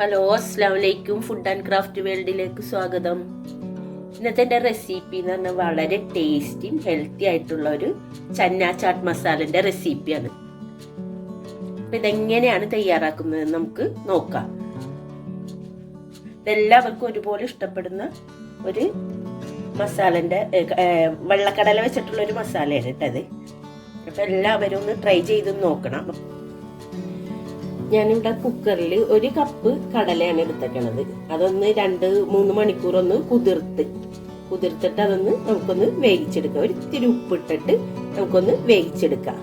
Hello അസ്ലാമലൈക്കും food and craft വേൾഡിലേക്ക് സ്വാഗതം. ഇന്നത്തെ എന്റെ റെസിപ്പി എന്ന് പറഞ്ഞാൽ വളരെ ടേസ്റ്റിയും ഹെൽത്തി ആയിട്ടുള്ള ഒരു ചന്ന ചാട്ട് മസാലന്റെ റെസിപ്പിയാണ് അപ്പം ഇതെങ്ങനെയാണ് തയ്യാറാക്കുന്നത് നമുക്ക് നോക്കാം. ഇതെല്ലാവർക്കും ഒരുപോലെ ഇഷ്ടപ്പെടുന്ന ഒരു മസാലന്റെ വെള്ളക്കടല വെച്ചിട്ടുള്ള ഒരു മസാലയാണ് കേട്ടത് അപ്പം എല്ലാവരും ഒന്ന് ട്രൈ ചെയ്ത് നോക്കണം. ഞാനിവിടെ കുക്കറിൽ ഒരു കപ്പ് കടലയാണ് എടുത്തേക്കണത്. അതൊന്ന് രണ്ട് മൂന്ന് മണിക്കൂർ ഒന്ന് കുതിർത്ത്. കുതിർത്തിട്ട് അതൊന്ന് നമുക്കൊന്ന് വേവിച്ചെടുക്കാം. ഒരു ഇത്തിരി ഉപ്പിട്ടിട്ട് നമുക്കൊന്ന് വേവിച്ചെടുക്കാം.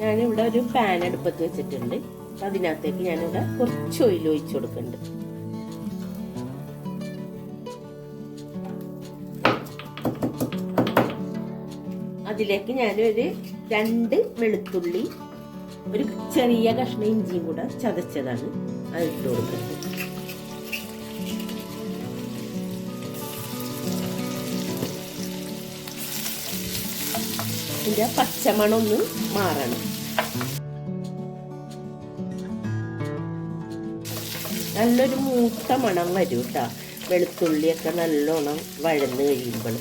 ഞാനിവിടെ ഒരു പാൻ അടുപ്പത്ത് വെച്ചിട്ടുണ്ട്. അതിനകത്തേക്ക് ഞാനിവിടെ കുറച്ച് ഓയിൽ ഒഴിച്ചു കൊടുക്കുന്നുണ്ട്. അതിലേക്ക് ഞാനൊരു രണ്ട് വെളുത്തുള്ളി ഒരു ചെറിയ കഷ്ണം ഇഞ്ചിയും കൂടെ ചതച്ചതാണ് അത് ഇട്ട് കൊടുക്കുന്നത്. അതിന്റെ പച്ചമണം ഒന്ന് മാറണം. നല്ലൊരു മൂത്ത മണം വരും കേട്ടോ. വെളുത്തുള്ളിയൊക്കെ നല്ലോണം വഴന്ന് കഴിയുമ്പോൾ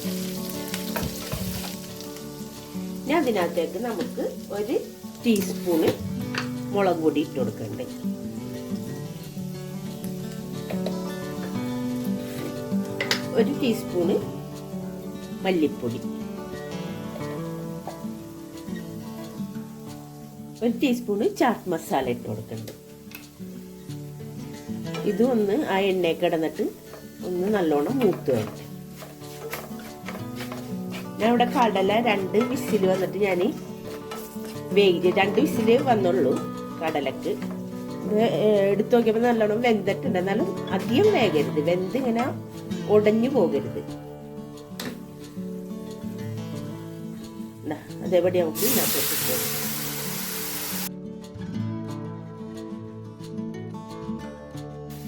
ഇനി അതിനകത്തേക്ക് നമുക്ക് ഒരു ടീസ്പൂണ് മുളക് പൊടി ഇട്ട് കൊടുക്കണ്ടേ. ഒരു ടീസ്പൂണ് മല്ലിപ്പൊടി. ഒരു ടീസ്പൂണ് ചാട്ട് മസാല ഇട്ട് കൊടുക്കണ്ട്. ഇതും ഒന്ന് ആ എണ്ണയിൽ കിടന്നിട്ട് ഒന്ന് നല്ലോണം മൂത്ത് വരട്ടെ. ഞാൻ ഇവിടെ കടല രണ്ട് വിസിൽ വന്നിട്ട് ഞാൻ വെയിൽ രണ്ട് വിസിൽ വന്നുള്ളൂ കടലക്ക്. എടുത്തു നോക്കിയപ്പോൾ നല്ലോണം വെന്തിട്ടുണ്ട്. എന്നാലും അധികം വേഗരുത് വെന്ത് ഇങ്ങനെ ഉടഞ്ഞു പോകരുത്. അതേപടി നമുക്ക് ഇതിനകത്ത്.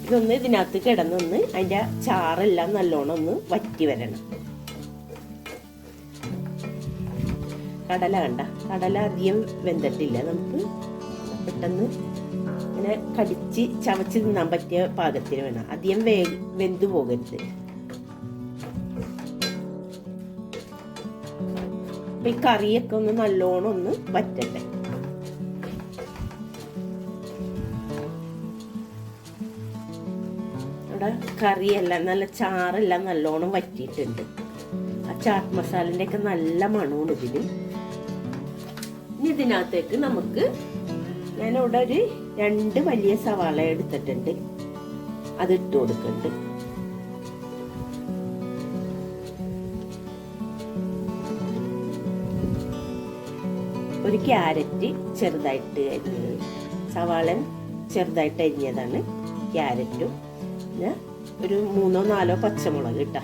ഇതൊന്ന് ഇതിനകത്ത് കിടന്നൊന്ന് അതിന്റെ ചാറെല്ലാം നല്ലോണം ഒന്ന് വറ്റി വരണം. കടല കണ്ട. കടല അധികം വെന്തിട്ടില്ല. നമുക്ക് പെട്ടെന്ന് ഇങ്ങനെ കടിച്ച് ചവച്ച് തിന്നാൻ പറ്റിയ പാകത്തിന് വേണം. അധികം വേ വെന്തു പോകരുത്. അപ്പൊ ഈ കറിയൊക്കെ ഒന്ന് നല്ലോണം ഒന്ന് വറ്റട്ടെ. അവിടെ കറിയെല്ലാം നല്ല ചാറെല്ലാം നല്ലോണം വറ്റിയിട്ടുണ്ട്. ആ മസാലന്റെ ഒക്കെ നല്ല മണമാണ് ഇനി ഇതിനകത്തേക്ക് നമുക്ക് ഞാനിവിടെ ഒരു രണ്ട് വലിയ സവാള എടുത്തിട്ടുണ്ട്. അത് ഇട്ട് കൊടുക്കുന്നുണ്ട് ഒരു ക്യാരറ്റ് ചെറുതായിട്ട് അരിഞ്ഞത് സവാളൻ ചെറുതായിട്ട് അരിഞ്ഞതാണ് ക്യാരറ്റും. പിന്നെ ഒരു മൂന്നോ നാലോ പച്ചമുളക് ഇട്ടാ.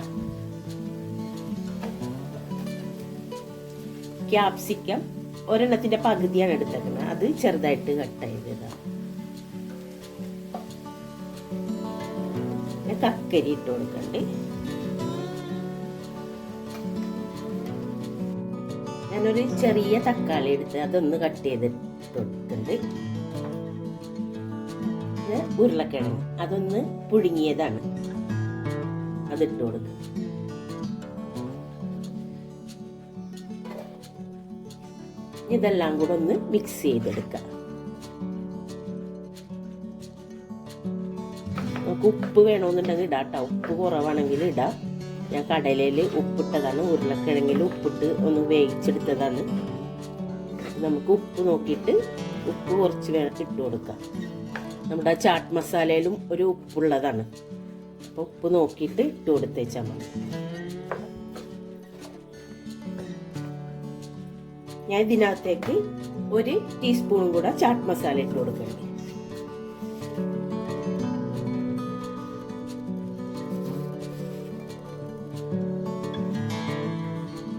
ക്യാപ്സിക്കം ഒരെണ്ണത്തിന്റെ പകുതിയാണ് എടുത്തേക്കുന്നത്. അത് ചെറുതായിട്ട് കട്ട് ചെയ്തതാണ് കക്കരി ഇട്ട് കൊടുക്കണ്ട്. ഞാനൊരു ചെറിയ തക്കാളി എടുത്ത് അതൊന്ന് കട്ട് ചെയ്തിട്ട് പിന്നെ ഉരുളക്കിഴങ്ങ്. അതൊന്ന് പുഴുങ്ങിയതാണ്. അതിട്ട് കൊടുക്കുക ഇതെല്ലാം കൂടെ ഒന്ന് മിക്സ് ചെയ്തെടുക്കുക നമുക്ക് ഉപ്പ് വേണമെന്നുണ്ടെങ്കിൽ ഇടാട്ടോ ഉപ്പ് കുറവാണെങ്കിൽ ഇടാം. ഞാൻ കടലയിൽ ഉപ്പിട്ടതാണ്. ഉരുളക്കിഴങ്ങിൽ ഉപ്പിട്ട് ഒന്ന് വേവിച്ചെടുത്തതാണ്. നമുക്ക് ഉപ്പ് നോക്കിയിട്ട് ഉപ്പ് കുറച്ച് ഇട്ട് കൊടുക്കാം. നമ്മുടെ ചാട്ട് മസാലയിലും ഒരു ഉപ്പുള്ളതാണ്. അപ്പോൾ ഉപ്പ് നോക്കിയിട്ട് ഇട്ട് കൊടുത്തേച്ചാൽ മതി. ഞാൻ ഇതിനകത്തേക്ക് ഒരു ടീസ്പൂണും കൂടെ ചാട്ട് മസാല ഇട്ട് കൊടുക്കണം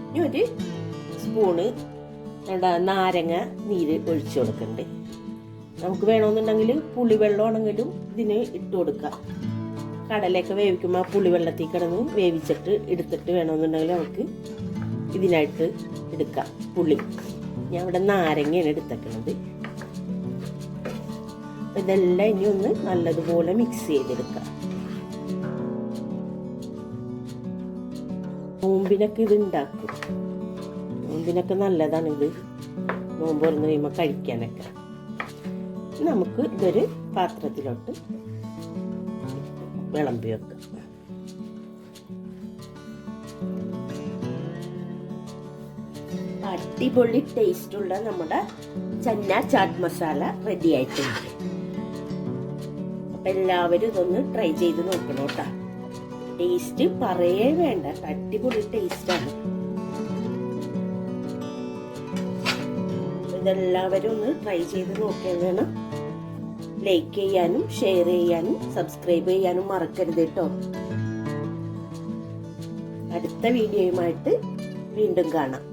ഇനി ഒരു സ്പൂണ് എന്താ നാരങ്ങ നീര് ഒഴിച്ചു കൊടുക്കണ്ട്. നമുക്ക് വേണമെന്നുണ്ടെങ്കിൽ പുളിവെള്ളം ആണെങ്കിലും ഇതിന് ഇട്ട് കൊടുക്കാം. കടലയൊക്കെ വേവിക്കുമ്പോൾ പുളിവെള്ളത്തിൽ കിടന്ന് വേവിച്ചിട്ട് എടുത്തിട്ട് വേണമെന്നുണ്ടെങ്കിൽ നമുക്ക് ഇതിനായിട്ട് എടുക്കാം. പുളി. ഞാൻ ഇവിടെ നാരങ്ങയാണ് എടുത്തേക്കുന്നത് ഇതെല്ലാം ഇനി ഒന്ന് നല്ലതുപോലെ മിക്സ് ചെയ്തെടുക്കാം. നോമ്പിനൊക്കെ ഇത് ഉണ്ടാക്കും. നോമ്പിനൊക്കെ നല്ലതാണ് ഇത്. നോമ്പ് തുറന്നു കഴിയുമ്പോൾ കഴിക്കാനൊക്കെ. നമുക്ക് ഇതൊരു പാത്രത്തിലോട്ട് വിളമ്പി വെക്കാം. അടിപൊളി ടേസ്റ്റുള്ള നമ്മുടെ ചന്ന ചാട്ട് മസാല റെഡി ആയിട്ടുണ്ട്. അപ്പൊ എല്ലാവരും ഇതൊന്ന് ട്രൈ ചെയ്ത് നോക്കണം ടേസ്റ്റ് പറയേ വേണ്ട അടിപൊളി ടേസ്റ്റാണ് ഇതെല്ലാവരും ഒന്ന് ട്രൈ ചെയ്ത് നോക്കിയാൽ വേണം. ലൈക്ക് ചെയ്യാനും ഷെയർ ചെയ്യാനും സബ്സ്ക്രൈബ് ചെയ്യാനും മറക്കരുത് കേട്ടോ. അടുത്ത വീഡിയോയുമായിട്ട് വീണ്ടും കാണാം.